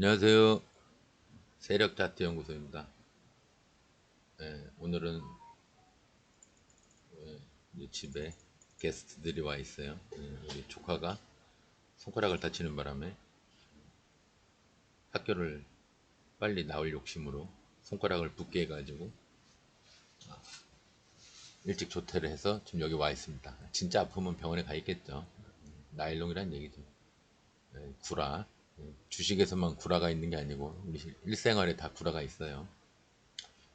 안녕하세요. 세력자트 연구소입니다. 네, 오늘은 네, 이제 집에 게스트들이 와 있어요. 네, 우리 조카가 손가락을 다치는 바람에 학교를 빨리 나올 욕심으로 손가락을 붓게 해가지고 아, 일찍 조퇴를 해서 지금 여기 와 있습니다. 진짜 아프면 병원에 가 있겠죠. 나일롱이란 얘기죠. 네, 구라. 네, 주식에서만 구라가 있는 게 아니고 우리 일생활에 다 구라가 있어요.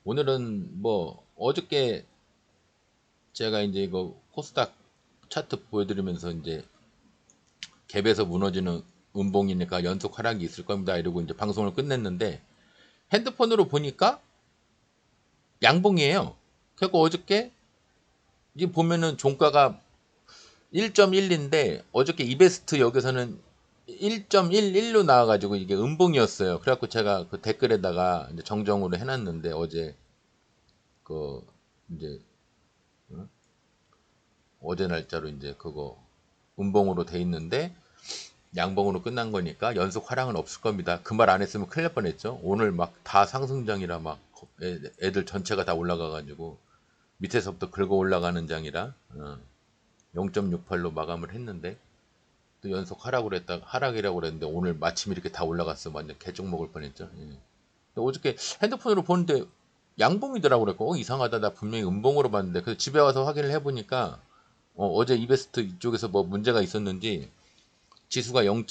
오늘은 뭐 어저께 제가 이제 이거 코스닥 차트 보여드리면서 이제 갭에서 무너지는 음봉이니까 연속 하락이 있을 겁니다. 이러고 이제 방송을 끝냈는데 핸드폰으로 보니까 양봉이에요. 그리고 어저께 이 보면은 종가가 1.1인데 어저께 이베스트 여기서는 1.11로 나와가지고 이게 음봉이었어요. 그래갖고 제가 그 댓글에다가 정정으로 해놨는데 어제 그 이제 어? 어제 날짜로 이제 그거 음봉으로 돼 있는데 양봉으로 끝난 거니까 연속 하락은 없을 겁니다. 그 말 안 했으면 큰일 날 뻔했죠. 오늘 막 다 상승장이라 막 애- 애들 전체가 다 올라가가지고 밑에서부터 긁어 올라가는 장이라 어, 0.68로 마감을 했는데 또 연속 하락을 했다 하락이라고 그랬는데 오늘 마침 이렇게 다 올라갔어 완전 개쪽 먹을 뻔했죠. 예. 어저께 핸드폰으로 보는데 양봉이더라고 그랬고 어, 이상하다 나 분명히 음봉으로 봤는데 그래서 집에 와서 확인을 해보니까 어, 제 이베스트 이쪽에서 뭐 문제가 있었는지 지수가 0.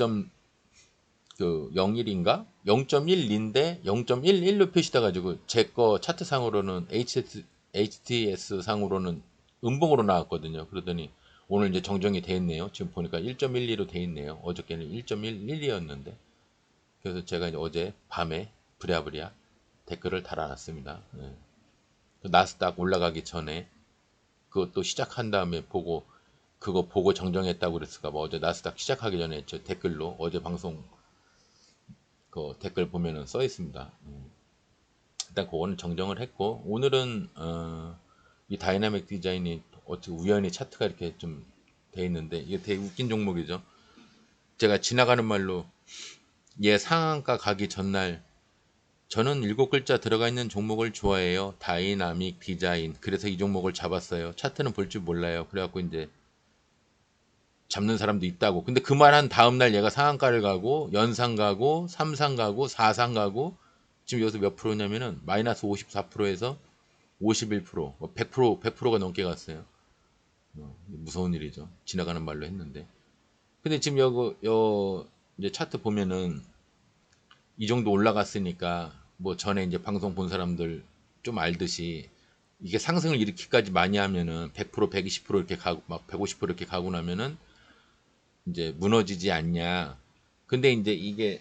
그 01인가 0.12인데 0.11로 표시돼 가지고 제 거 차트 상으로는 HS, HTS 상으로는 음봉으로 나왔거든요. 그러더니 오늘 이제 정정이 돼 있네요. 지금 보니까 1.12로 돼 있네요. 어저께는 1.11이었는데 그래서 제가 이제 어제 밤에 부랴부랴 댓글을 달아놨습니다. 예. 그 나스닥 올라가기 전에 그것도 시작한 다음에 보고 그거 보고 정정했다고 그랬을까 봐 어제 나스닥 시작하기 전에 저 댓글로 어제 방송 그 댓글 보면은 써 있습니다. 음. 일단 그거는 정정을 했고 오늘은 어, 이 다이나믹 디자인이 어떻게 우연히 차트가 이렇게 좀 돼 있는데 이게 되게 웃긴 종목이죠. 제가 지나가는 말로 얘 상한가 가기 전날 저는 일곱 글자 들어가 있는 종목을 좋아해요. 다이나믹 디자인. 그래서 이 종목을 잡았어요. 차트는 볼 줄 몰라요. 그래갖고 이제 잡는 사람도 있다고. 근데 그 말 한 다음날 얘가 상한가를 가고, 연상 가고, 삼상 가고, 사상 가고, 지금 여기서 몇 프로냐면은 마이너스 54%에서 51%, 100%, 100%가 넘게 갔어요. 어, 무서운 일이죠. 지나가는 말로 했는데. 근데 지금 여기, 여, 이제 차트 보면은 이 정도 올라갔으니까 뭐 전에 이제 방송 본 사람들 좀 알듯이 이게 상승을 이렇게까지 많이 하면은 100% 120% 이렇게 가고 막 150% 이렇게 가고 나면은 이제 무너지지 않냐. 근데 이제 이게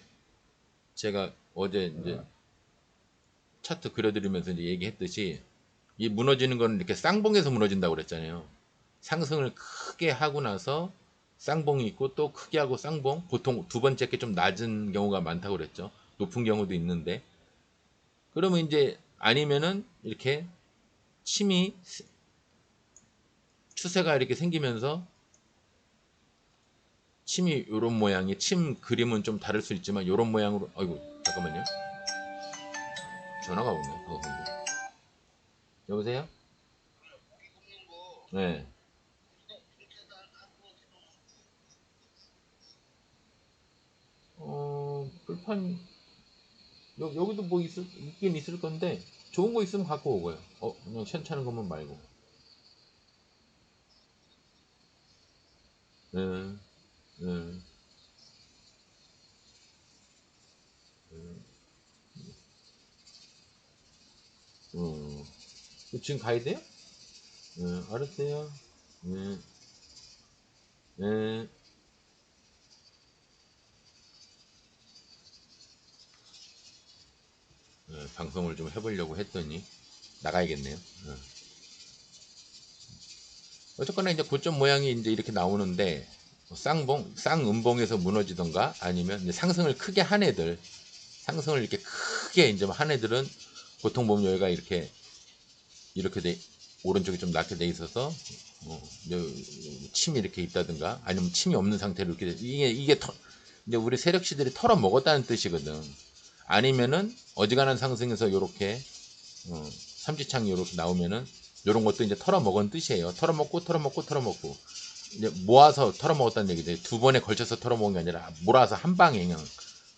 제가 어제 이제 차트 그려드리면서 이제 얘기했듯이 이 무너지는 거는 이렇게 쌍봉에서 무너진다고 그랬잖아요. 상승을 크게 하고 나서 쌍봉이 있고 또 크게 하고 쌍봉 보통 두 번째 게 좀 낮은 경우가 많다고 그랬죠. 높은 경우도 있는데. 그러면 이제 아니면은 이렇게 침이 추세가 이렇게 생기면서 침이 요런 모양이 침 그림은 좀 다를 수 있지만 요런 모양으로 아이고 잠깐만요. 전화가 오네 그거 여보세요? 네 어, 불판, 여, 여기도 뭐 있을, 있긴 있을 건데, 좋은 거 있으면 갖고 오고요. 어, 그냥 괜찮은 것만 말고. 네, 네. 어, 지금 가야 돼요? 네, 알았어요. 네, 네. 방송을 좀 해보려고 했더니 나가야겠네요. 어. 어쨌거나 이제 고점 모양이 이제 이렇게 나오는데 뭐 쌍봉, 쌍음봉에서 무너지던가 아니면 상승을 크게 한 애들, 상승을 이렇게 크게 이제 한 애들은 보통 보면 여기가 이렇게 이렇게 돼 오른쪽이 좀 낮게 돼 있어서 어, 요- 침이 이렇게 있다든가 아니면 침이 없는 상태로 이렇게 돼- 이게 이게 터- 이제 우리 세력시들이 털어 먹었다는 뜻이거든. 아니면은 어지간한 상승에서 요렇게 어, 삼지창이 요렇게 나오면은 요런 것도 이제 털어 먹은 뜻이에요. 털어 먹고 털어 먹고 털어 먹고 이제 모아서 털어 먹었다는 얘기죠. 두 번에 걸쳐서 털어 먹은 게 아니라 몰아서 한 방에 그냥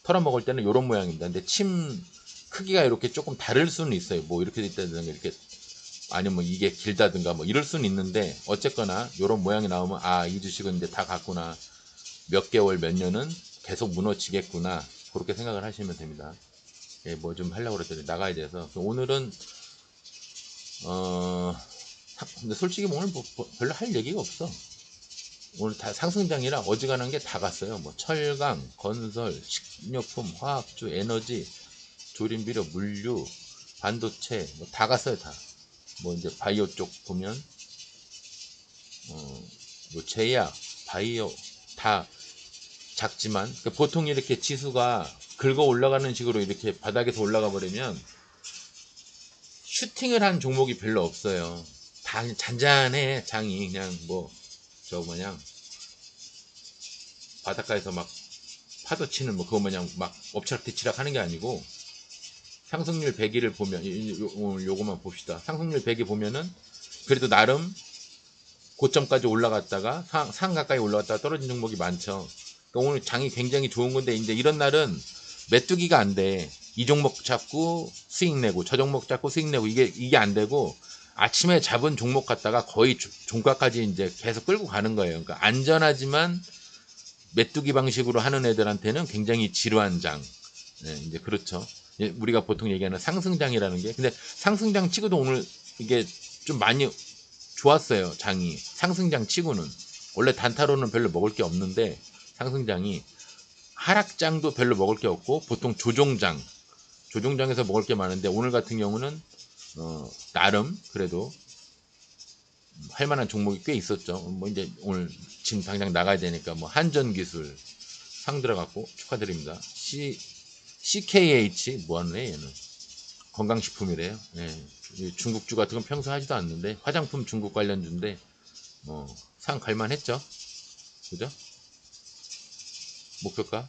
털어 먹을 때는 요런 모양입니다. 근데 침 크기가 이렇게 조금 다를 수는 있어요. 뭐 이렇게 됐다든가 이렇게 아니면 뭐 이게 길다든가 뭐 이럴 수는 있는데 어쨌거나 요런 모양이 나오면 아 이 주식은 이제 다 갔구나 몇 개월 몇 년은 계속 무너지겠구나 그렇게 생각을 하시면 됩니다. 예, 뭐 좀 하려고 그랬더니 나가야 돼서 오늘은 어 사- 근데 솔직히 뭐 오늘 뭐뭐 별로 할 얘기가 없어. 오늘 다 상승장이라 어지간한 게 다 갔어요. 뭐 철강, 건설, 식료품, 화학주, 에너지, 조림비료, 물류, 반도체 뭐 다 갔어요 다. 뭐 이제 바이오 쪽 보면 어 뭐 제약, 바이오 다 작지만 그러니까 보통 이렇게 지수가 긁어 올라가는 식으로 이렇게 바닥에서 올라가 버리면 슈팅을 한 종목이 별로 없어요. 다 잔잔해 장이 그냥 뭐 저거 뭐냐 바닷가에서 막 파도 치는 뭐 그거 마냥 막 엎치락뒤치락 하는 게 아니고 상승률 100일을 보면 이- 이- 요, 요 거만 봅시다. 상승률 100이 보면은 그래도 나름 고점까지 올라갔다가 상, 상 가까이 올라갔다가 떨어진 종목이 많죠. 그러니까 오늘 장이 굉장히 좋은 건데 이제 이런 날은 메뚜기가 안 돼. 이 종목 잡고 수익 내고 저 종목 잡고 수익 내고 이게 이게 안 되고 아침에 잡은 종목 갖다가 거의 조- 종가까지 이제 계속 끌고 가는 거예요. 그러니까 안전하지만 메뚜기 방식으로 하는 애들한테는 굉장히 지루한 장. 네, 이제 그렇죠. 예, 우리가 보통 얘기하는 상승장이라는 게 근데 상승장 치고도 오늘 이게 좀 많이 좋았어요. 장이 상승장 치고는 원래 단타로는 별로 먹을 게 없는데 상승장이 하락장도 별로 먹을 게 없고 보통 조종장 조종장에서 먹을 게 많은데 오늘 같은 경우는 어, 나름 그래도 할 만한 종목이 꽤 있었죠. 뭐 이제 오늘 지금 당장 나가야 되니까 뭐 한전 기술 상 들어갔고 축하드립니다. C CKH 뭐하네 얘는 건강식품이래요. 예. 이 중국주 같은 건 평소 하지도 않는데 화장품 중국 관련주인데 뭐 상 갈만했죠. 그죠? 목표가?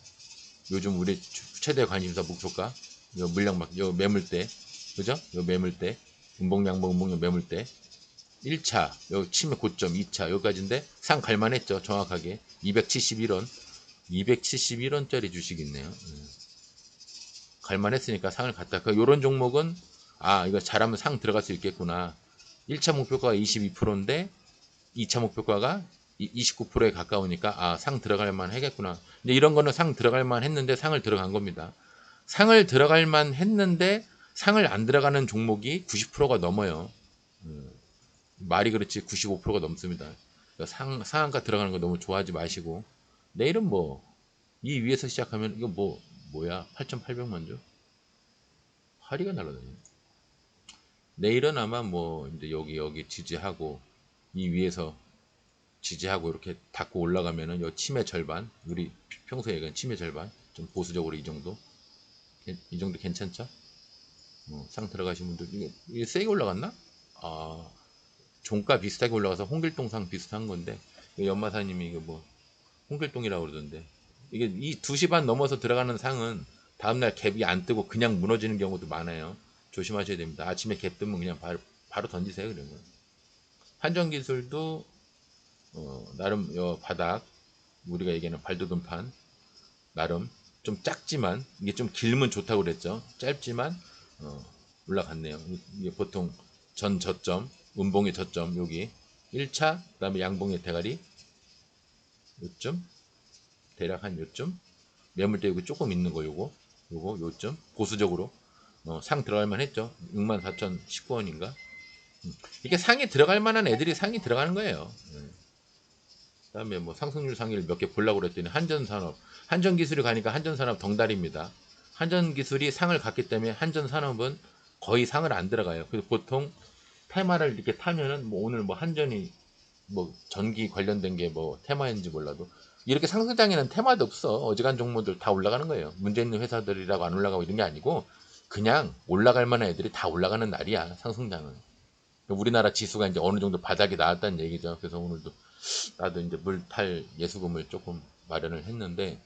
요즘 우리 추- 최대 관심사 목표가? 요 물량 막, 요 매물대 그죠? 요 매물대 음봉 양봉 음봉양 매물대 1차 요 치매 고점 2차 여기까지인데 상 갈만했죠 정확하게. 271원. 271원짜리 주식 있네요. 음. 갈만했으니까 상을 갖다. 그 요런 종목은 아 이거 잘하면 상 들어갈 수 있겠구나. 1차 목표가가 22%인데 2차 목표가가 29%에 가까우니까 아 상 들어갈 만 하겠구나. 근데 이런 거는 상 들어갈 만 했는데 상을 들어간 겁니다. 상을 들어갈 만 했는데 상을 안 들어가는 종목이 90%가 넘어요. 음, 말이 그렇지 95%가 넘습니다. 그러니까 상, 상한가 들어가는 거 너무 좋아하지 마시고. 내일은 뭐 이 위에서 시작하면 이거 뭐 뭐야? 8,800만 주? 파리가 날아다니네. 내일은 아마 뭐 이제 여기 여기 지지하고 이 위에서 지지하고 이렇게 닫고 올라가면은 요 치매 절반 우리 평소에 얘기한 치매 절반 좀 보수적으로 이 정도 괜- 이 정도 괜찮죠? 어, 상 들어가신 분들 이게, 이게 세게 올라갔나? 아 종가 비슷하게 올라가서 홍길동 상 비슷한 건데 연마사님이 이거 뭐 홍길동이라고 그러던데 이게 이 2시 반 넘어서 들어가는 상은 다음날 갭이 안 뜨고 그냥 무너지는 경우도 많아요. 조심하셔야 됩니다. 아침에 갭 뜨면 그냥 바로, 바로 던지세요. 그러면. 한전기술도 어, 나름 요 바닥 우리가 얘기하는 발도듬판 나름 좀 작지만 이게 좀 길면 좋다고 그랬죠. 짧지만 어, 올라갔네요. 이게 보통 전 저점, 음봉의 저점 여기 1차 그 다음에 양봉의 대가리 요점 대략 한 요점 매물대 여기 조금 있는 거 요거 요거 요점 보수적으로. 어, 상 들어갈 만 했죠? 64,019원인가? 이게 상에 들어갈 만한 애들이 상이 들어가는 거예요. 예. 그다음에 뭐 상승률 상위를 몇 개 보려고 그랬더니 한전산업 한전기술이 가니까 한전산업 덩달입니다 한전기술이 상을 갔기 때문에 한전산업은 거의 상을 안 들어가요 그래서 보통 테마를 이렇게 타면은 뭐 오늘 뭐 한전이 뭐 전기 관련된 게 뭐 테마인지 몰라도 이렇게 상승장에는 테마도 없어. 어지간 종목들 다 올라가는 거예요. 문제 있는 회사들이라고 안 올라가고 이런 게 아니고 그냥 올라갈 만한 애들이 다 올라가는 날이야. 상승장은. 우리나라 지수가 이제 어느 정도 바닥이 나왔다는 얘기죠. 그래서 오늘도 나도 이제 물 탈 예수금을 조금 마련을 했는데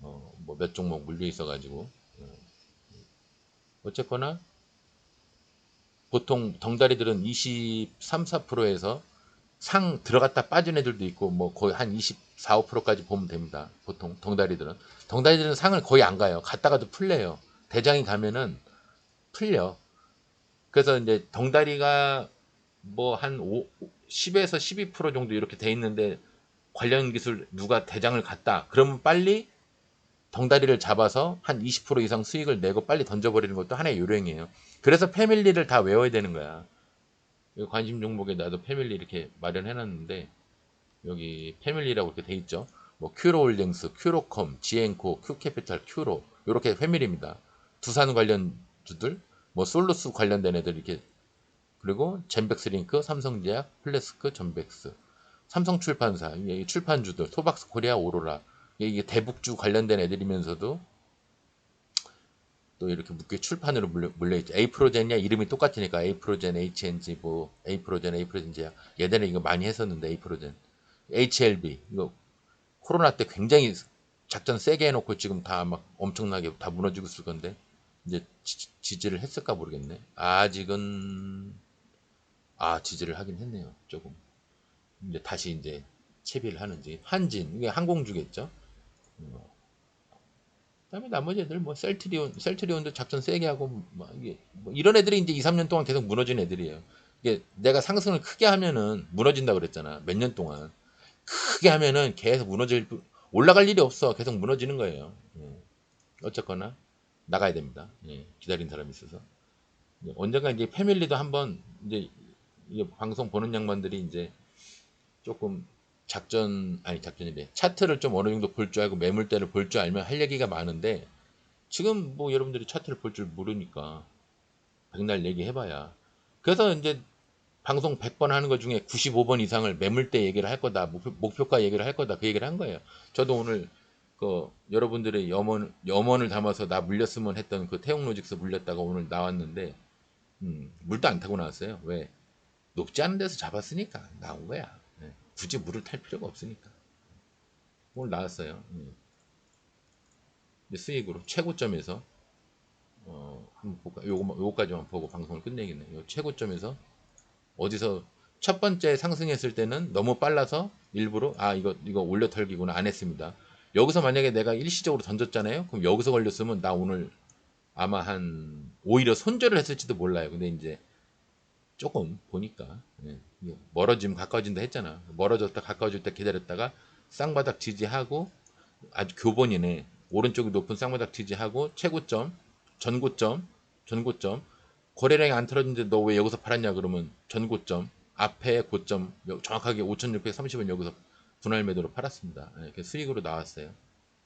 어, 뭐 몇 종목 물려 있어 가지고 어. 어쨌거나 보통 덩다리들은 23, 4%에서 상 들어갔다 빠진 애들도 있고 뭐 거의 한 24, 5%까지 보면 됩니다. 보통 덩다리들은 덩다리들은 상을 거의 안 가요. 갔다가도 풀려요. 대장이 가면은 풀려. 그래서 이제 덩다리가 뭐 한 10에서 12% 정도 이렇게 돼 있는데 관련 기술 누가 대장을 갔다. 그러면 빨리 덩다리를 잡아서 한 20% 이상 수익을 내고 빨리 던져버리는 것도 하나의 요령이에요. 그래서 패밀리를 다 외워야 되는 거야. 관심 종목에 나도 패밀리 이렇게 마련해 놨는데 여기 패밀리라고 이렇게 돼 있죠. 뭐 큐로홀딩스, 큐로컴, 지엔코, 큐캐피탈, 큐로 이렇게 패밀리입니다. 두산 관련 주들, 뭐 솔루스 관련된 애들 이렇게 그리고 젠백스링크, 삼성제약, 플래스크, 전백스, 삼성출판사, 출판주들, 소박스 코리아, 오로라. 이게 대북주 관련된 애들이면서도 또 이렇게 묶여 출판으로 물려, 물려있죠. 에이프로젠이야? 이름이 똑같으니까 에이프로젠, HNG, 뭐 에이프로젠, 에이프로젠지야. 예전에 이거 많이 했었는데 에이프로젠, HLB 이거 코로나 때 굉장히 작전 세게 해놓고 지금 다 막 엄청나게 다 무너지고 있을 건데 이제 지, 지를 했을까 모르겠네. 아직은 아 지지를 하긴 했네요. 조금 이제 다시 이제 채비를 하는지 한진 이게 항공주겠죠. 어. 그다음에 나머지 애들 뭐 셀트리온 셀트리온도 작전 세게 하고 뭐 이게 뭐 이런 애들이 이제 2, 3년 동안 계속 무너진 애들이에요. 이게 내가 상승을 크게 하면은 무너진다 그랬잖아. 몇 년 동안 크게 하면은 계속 무너질 올라갈 일이 없어. 계속 무너지는 거예요. 예. 어쨌거나 나가야 됩니다. 예. 기다린 사람이 있어서 언젠가 이제 패밀리도 한번 이제 방송 보는 양반들이 이제 조금 작전 아니 작전이래 차트를 좀 어느 정도 볼 줄 알고 매물대를 볼 줄 알면 할 얘기가 많은데 지금 뭐 여러분들이 차트를 볼 줄 모르니까 백날 얘기해봐야. 그래서 이제 방송 100번 하는 것 중에 95번 이상을 매물대 얘기를 할 거다 목표, 가 얘기를 할 거다 그 얘기를 한 거예요. 저도 오늘 그 여러분들의 염원 염원을 담아서 나 물렸으면 했던 그 태용로직스 물렸다가 오늘 나왔는데 음, 물도 안 타고 나왔어요. 왜 높지 않은 데서 잡았으니까 나온 거야 굳이 물을 탈 필요가 없으니까. 오늘 나왔어요. 음. 수익으로 최고점에서 어, 한번 볼까? 요거 요거까지만 보고 방송을 끝내겠네. 요 최고점에서 어디서 첫 번째 상승했을 때는 너무 빨라서 일부러 아 이거 이거 올려 털기구나 안 했습니다. 여기서 만약에 내가 일시적으로 던졌잖아요. 그럼 여기서 걸렸으면 나 오늘 아마 한 오히려 손절을 했을지도 몰라요. 근데 이제 조금 보니까 예, 멀어지면 가까워진다 했잖아. 멀어졌다 가까워질 때 기다렸다가 쌍바닥 지지하고 아주 교본이네. 오른쪽이 높은 쌍바닥 지지하고 최고점, 전고점, 전고점. 거래량이 안 틀어진데 너 왜 여기서 팔았냐 그러면 전고점 앞에 고점 정확하게 5,630원 여기서 분할 매도로 팔았습니다. 예, 이렇게 수익으로 나왔어요.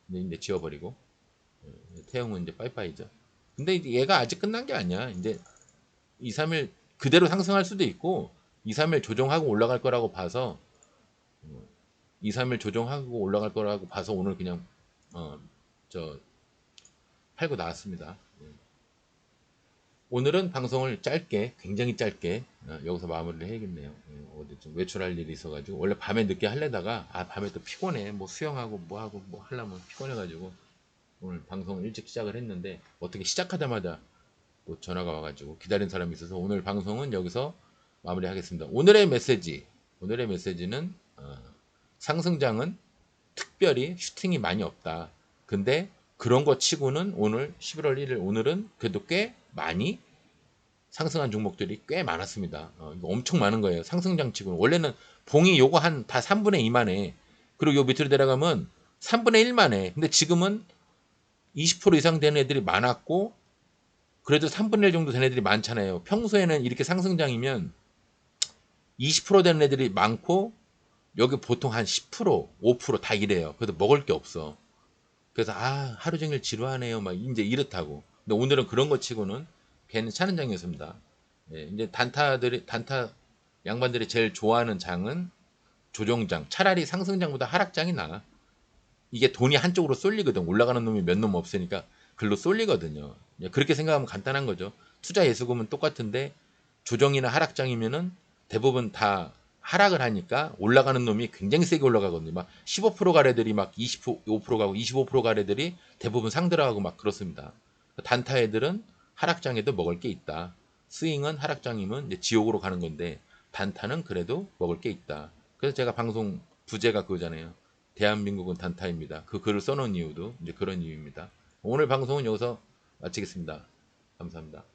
근데 이제 지워버리고 예, 태용은 이제 빠이빠이죠. 근데 얘가 아직 끝난 게 아니야. 이제 2, 3일 그대로 상승할 수도 있고 2, 3일 조정하고 올라갈 거라고 봐서 2, 3일 조정하고 올라갈 거라고 봐서 오늘 그냥 어, 저 팔고 나왔습니다. 예. 오늘은 방송을 짧게 굉장히 짧게 어, 여기서 마무리를 해야겠네요. 예, 어디 좀 외출할 일이 있어가지고 원래 밤에 늦게 하려다가 아 밤에 또 피곤해 뭐 수영하고 뭐 하고 뭐 하려면 피곤해가지고 오늘 방송 일찍 시작을 했는데 어떻게 시작하자마자 또 전화가 와가지고 기다린 사람이 있어서 오늘 방송은 여기서 마무리하겠습니다. 오늘의 메시지, 오늘의 메시지는 어, 상승장은 특별히 슈팅이 많이 없다. 근데 그런 거 치고는 오늘 11월 1일 오늘은 그래도 꽤 많이 상승한 종목들이 꽤 많았습니다. 어, 엄청 많은 거예요. 상승장 치고는 원래는 봉이 요거 한 다 3분의 2만 해. 그리고 요 밑으로 내려가면 3분의 1만 해. 근데 지금은 20% 이상 되는 애들이 많았고 그래도 3분의 1 정도 되는 애들이 많잖아요. 평소에는 이렇게 상승장이면 20% 되는 애들이 많고 여기 보통 한 10%, 5%다 이래요. 그래도 먹을 게 없어. 그래서 아 하루 종일 지루하네요. 막 이제 이렇다고. 근데 오늘은 그런 거 치고는 괜찮은 장이었습니다. 예, 이제 단타들이 단타 양반들이 제일 좋아하는 장은 조정장. 차라리 상승장보다 하락장이 나. 이게 돈이 한쪽으로 쏠리거든. 올라가는 놈이 몇 놈 없으니까 글로 쏠리거든요. 예, 그렇게 생각하면 간단한 거죠. 투자 예수금은 똑같은데 조정이나 하락장이면은 대부분 다 하락을 하니까 올라가는 놈이 굉장히 세게 올라가거든요. 막 15% 가래들이 막 25% 가고 25% 가래들이 대부분 상 들어가고 막 그렇습니다. 단타 애들은 하락장에도 먹을 게 있다. 스윙은 하락장이면 이제 지옥으로 가는 건데 단타는 그래도 먹을 게 있다. 그래서 제가 방송 부제가 그거잖아요. 대한민국은 단타입니다. 그 글을 써놓은 이유도 이제 그런 이유입니다. 오늘 방송은 여기서 마치겠습니다. 감사합니다.